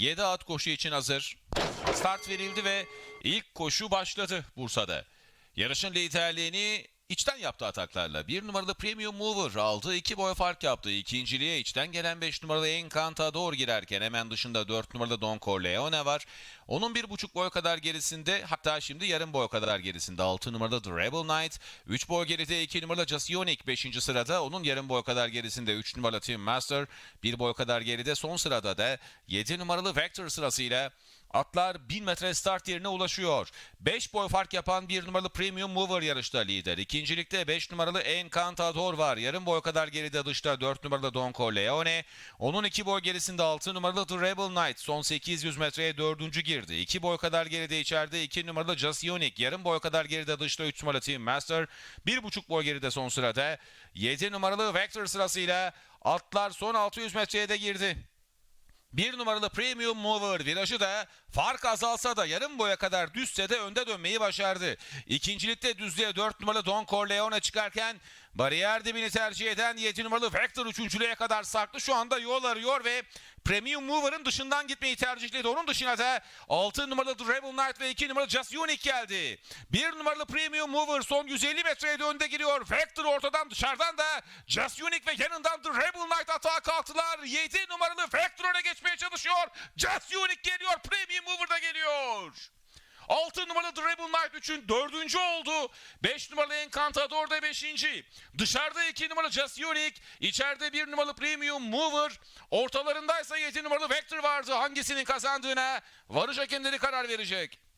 7 at koşu için hazır. Start verildi ve ilk koşu başladı Bursa'da. Yarışın liderliğini içten yaptı ataklarla. Bir numaralı Premium Mover aldı. iki boy fark yaptı. İkinciliğe içten gelen 5 numaralı Encantador girerken hemen dışında 4 numaralı Don Corleone var. Onun bir buçuk boy kadar gerisinde hatta şimdi yarım boy kadar gerisinde 6 numaralı The Rebel Knight. 3 boy geride 2 numaralı Just Unique 5. sırada. Onun yarım boy kadar gerisinde 3 numaralı Team Master. 1 boy kadar geride son sırada da 7 numaralı Vector sırasıyla Atlar 1000 metre start yerine ulaşıyor. 5 boy fark yapan bir numaralı Premium Mover yarışta lider. İkincilikte 5 numaralı Encantador var. Yarım boy kadar geride dışta 4 numaralı Don Corleone. Onun 2 boy gerisinde 6 numaralı The Rebel Knight. Son 800 metreye 4. girdi. 2 boy kadar geride içeride 2 numaralı Just Unique. Yarım boy kadar geride dışta 3 numaralı Team Master. 1,5 boy geride son sırada. 7 numaralı Vector sırasıyla atlar son 600 metreye de girdi. Bir numaralı Premium Mover virajı da fark azalsa da yarım boya kadar düşse de önde dönmeyi başardı. İkincilikte düzlüğe 4 numaralı Don Corleone çıkarken bariyer dibini tercih eden 7 numaralı Vector üçüncülüğe kadar sarktı. Şu anda yol arıyor ve Premium Mover'ın dışından gitmeyi tercihledi. Onun dışına da 6 numaralı The Rebel Knight ve 2 numaralı Just Unique geldi. 1 numaralı Premium Mover son 150 metreye de önde giriyor. Vector ortadan dışarıdan da Just Unique ve yanından The Rebel atağa kalktılar. 7 numaralı Vector öne geçmeye çalışıyor. Just Unique geliyor. Premium Mover da geliyor. 6 numaralı Rebel Knight 3'ün 4. oldu. 5 numaralı Encantador da 5. Dışarıda 2 numaralı Just Unique. içeride 1 numaralı Premium Mover. Ortalarındaysa 7 numaralı Vector vardı. Hangisinin kazandığına varış hakemleri karar verecek.